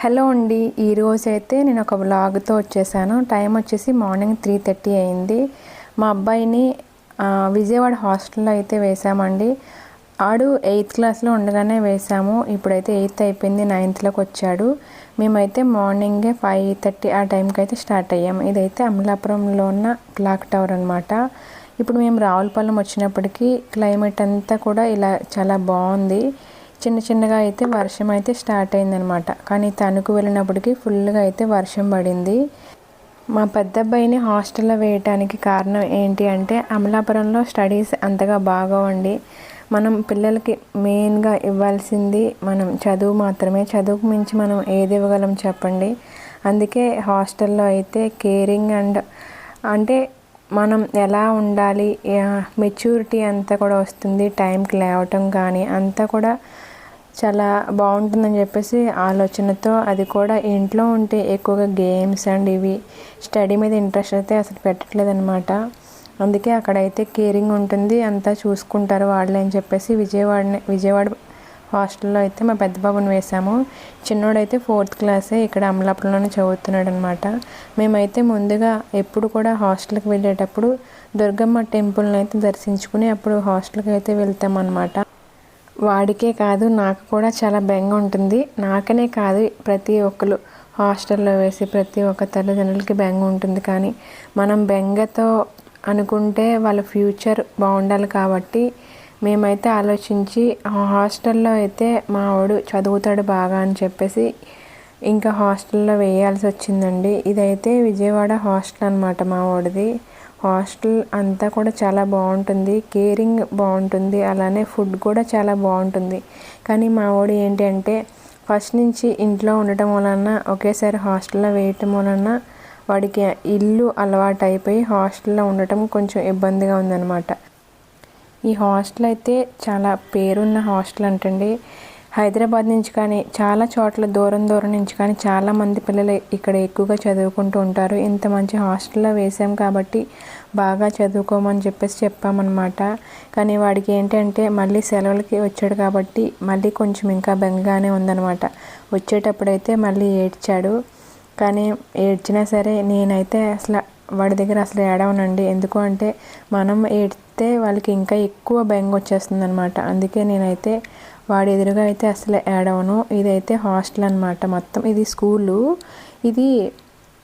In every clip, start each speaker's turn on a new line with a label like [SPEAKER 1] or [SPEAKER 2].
[SPEAKER 1] Hello అండి ఈరోజు అయితే నేను ఒక వ్లాగ్తో వచ్చేసాను. టైం వచ్చేసి మార్నింగ్ త్రీ థర్టీ అయింది. మా అబ్బాయిని విజయవాడ హాస్టల్లో అయితే వేసామండి. ఆడు ఎయిత్ క్లాస్లో ఉండగానే వేసాము. ఇప్పుడైతే ఎయిత్ అయిపోయింది నైన్త్లోకి వచ్చాడు. మేమైతే మార్నింగే ఫైవ్ థర్టీ ఆ టైంకి అయితే స్టార్ట్ అయ్యాము. ఇదైతే అమలాపురంలో ఉన్న క్లాక్ టవర్ అనమాట ఇప్పుడు మేము రావులపాలెం వచ్చినప్పటికీ క్లైమేట్ అంతా కూడా ఇలా చాలా బాగుంది. చిన్న చిన్నగా అయితే వర్షం అయితే స్టార్ట్ అయిందనమాట. కానీ తణుకు వెళ్ళినప్పటికీ ఫుల్గా అయితే వర్షం పడింది. మా పెద్ద అబ్బాయిని హాస్టల్లో వేయటానికి కారణం ఏంటి అంటే అమలాపురంలో స్టడీస్ అంతగా బాగోండి మనం పిల్లలకి మెయిన్గా ఇవ్వాల్సింది మనం చదువు మాత్రమే. చదువుకు మించి మనం ఏది ఇవ్వగలం చెప్పండి. అందుకే హాస్టల్లో అయితే కేరింగ్ అండ్ అంటే మనం ఎలా ఉండాలి మెచ్యూరిటీ అంతా కూడా వస్తుంది. టైంకి లేవటం కానీ అంతా కూడా చాలా బాగుంటుందని చెప్పేసి ఆలోచనతో అది కూడా ఇంట్లో ఉంటే ఎక్కువగా గేమ్స్ అండ్ ఇవి స్టడీ మీద ఇంట్రెస్ట్ అయితే అసలు పెట్టట్లేదు అనమాట అందుకే అక్కడైతే కేరింగ్ ఉంటుంది అంతా చూసుకుంటారు వాళ్ళే అని చెప్పేసి విజయవాడని విజయవాడ హాస్టల్లో అయితే మా పెద్ద బాబుని వేసాము. చిన్నోడైతే ఫోర్త్ క్లాసే ఇక్కడ అమలాపురంలోనే చదువుతున్నాడు అనమాట మేమైతే ముందుగా ఎప్పుడు కూడా హాస్టల్కి వెళ్ళేటప్పుడు దుర్గమ్మ టెంపుల్ని అయితే దర్శించుకుని అప్పుడు హాస్టల్కి అయితే వెళ్తామన్నమాట. వాడికే కాదు నాకు కూడా చాలా బెంగ ఉంటుంది. నాకనే కాదు ప్రతి ఒక్కరు హాస్టల్లో వేసి ప్రతి ఒక్క తల్లిదండ్రులకి బెంగ ఉంటుంది. కానీ మనం బెంగతో అనుకుంటే వాళ్ళ ఫ్యూచర్ బాగుండాలి కాబట్టి మేమైతే ఆలోచించి హాస్టల్లో అయితే మా వాడు చదువుతాడు బాగా అని చెప్పేసి ఇంకా హాస్టల్లో వేయాల్సి వచ్చిందండి. ఇదైతే విజయవాడ హాస్టల్ అనమాట మా వాడిది. హాస్టల్ అంతా కూడా చాలా బాగుంటుంది. కేరింగ్ బాగుంటుంది. అలానే ఫుడ్ కూడా చాలా బాగుంటుంది. కానీ మా వాడు ఏంటంటే ఫస్ట్ నుంచి ఇంట్లో ఉండటం వలన ఒకేసారి హాస్టల్లో వేయటం వలన వాడికి ఇల్లు అలవాటు అయిపోయి హాస్టల్లో ఉండటం కొంచెం ఇబ్బందిగా ఉందన్నమాట. ఈ హాస్టల్ అయితే చాలా పేరున్న హాస్టల్ అంటండి. హైదరాబాద్ నుంచి కానీ చాలా చోట్ల దూరం దూరం నుంచి కానీ చాలామంది పిల్లలు ఇక్కడ ఎక్కువగా చదువుకుంటూ ఉంటారు. ఇంత మంచి హాస్టల్లో వేసాం కాబట్టి బాగా చదువుకోమని చెప్పేసి చెప్పామన్నమాట. కానీ వాడికి ఏంటంటే మళ్ళీ సెలవులకి వచ్చాడు కాబట్టి మళ్ళీ కొంచెం ఇంకా బెంగగానే ఉందన్నమాట. వచ్చేటప్పుడైతే మళ్ళీ ఏడ్చాడు. కానీ ఏడ్చినా సరే నేనైతే అసలు వాడి దగ్గర అసలు ఏడవనండి. ఎందుకు అంటే మనం ఏడితే వాళ్ళకి ఇంకా ఎక్కువ బెంగ వచ్చేస్తుంది అనమాట అందుకే నేనైతే వాడి ఎదురుగా అయితే అసలు ఏడవను ఇదైతే హాస్టల్ అనమాట మొత్తం. ఇది స్కూలు. ఇది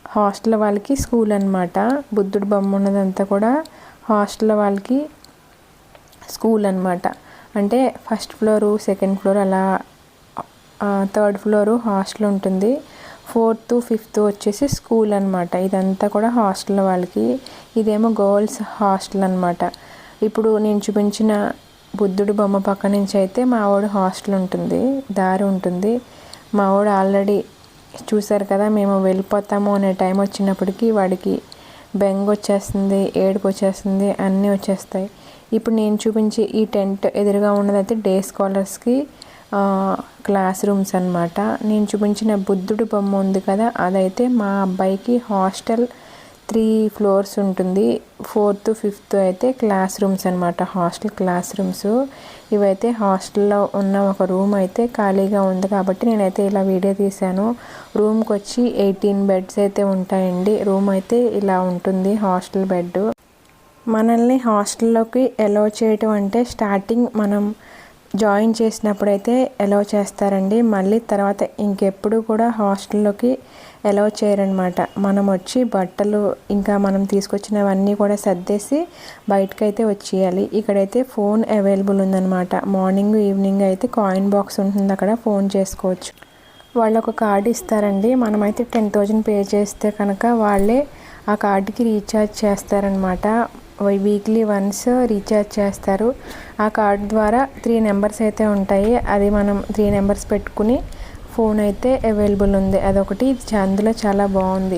[SPEAKER 1] హాస్టల్ వాళ్ళకి స్కూల్ అనమాట బుద్ధుడు బొమ్మ ఉన్నదంతా కూడా హాస్టల్ వాళ్ళకి స్కూల్ అనమాట అంటే ఫస్ట్ ఫ్లోరు సెకండ్ ఫ్లోర్ అలా థర్డ్ ఫ్లోరు హాస్టల్ ఉంటుంది. ఫోర్త్ ఫిఫ్త్ వచ్చేసి స్కూల్ అనమాట ఇదంతా కూడా హాస్టల్ వాళ్ళకి. ఇదేమో గర్ల్స్ హాస్టల్ అనమాట ఇప్పుడు నేను చూపించిన బుద్ధుడు బొమ్మ పక్క నుంచి అయితే మా వాడు హాస్టల్ ఉంటుంది దారి ఉంటుంది. మా వాడు ఆల్రెడీ చూశారు కదా మేము వెళ్ళిపోతాము అనే టైం వచ్చినప్పటికీ వాడికి బెంగ వచ్చేస్తుంది ఏడుపు వచ్చేస్తుంది అన్నీ వచ్చేస్తాయి. ఇప్పుడు నేను చూపించి ఈ టెంట్ ఎదురుగా ఉన్నదైతే డే స్కాలర్స్కి క్లాస్ రూమ్స్ అనమాట నేను చూపించిన బుద్ధుడు బొమ్మ ఉంది కదా అదైతే మా అబ్బాయికి హాస్టల్ త్రీ ఫ్లోర్స్ ఉంటుంది. ఫోర్త్ ఫిఫ్త్ అయితే క్లాస్ రూమ్స్ అనమాట హాస్టల్ క్లాస్ రూమ్స్. ఇవైతే హాస్టల్లో ఉన్న ఒక రూమ్ అయితే ఖాళీగా ఉంది కాబట్టి నేనైతే ఇలా వీడియో తీశాను. రూమ్కి వచ్చి ఎయిటీన్ బెడ్స్ అయితే ఉంటాయండి. రూమ్ అయితే ఇలా ఉంటుంది హాస్టల్ బెడ్ మనల్ని హాస్టల్లోకి ఎలో చేయటం అంటే స్టార్టింగ్ మనం జాయిన్ చేసినప్పుడైతే ఎలో చేస్తారండి. మళ్ళీ తర్వాత ఇంకెప్పుడు కూడా హాస్టల్లోకి అలౌ చేయరనమాట మనం వచ్చి బట్టలు ఇంకా మనం తీసుకొచ్చినవన్నీ కూడా సర్దేసి బయటకైతే వచ్చేయాలి. ఇక్కడైతే ఫోన్ అవైలబుల్ ఉందన్నమాట. మార్నింగ్ ఈవినింగ్ అయితే కాయిన్ బాక్స్ ఉంటుంది. అక్కడ ఫోన్ చేసుకోవచ్చు. వాళ్ళు ఒక కార్డు ఇస్తారండి. మనమైతే టెన్ థౌజండ్ పే చేస్తే కనుక వాళ్ళే ఆ కార్డుకి రీఛార్జ్ చేస్తారనమాట వీక్లీ వన్స్ రీఛార్జ్ చేస్తారు. ఆ కార్డ్ ద్వారా త్రీ నెంబర్స్ అయితే ఉంటాయి. అది మనం త్రీ నెంబర్స్ పెట్టుకుని ఫోన్ అయితే అవైలబుల్ ఉంది. అదొకటి. అందులో చాలా బాగుంది.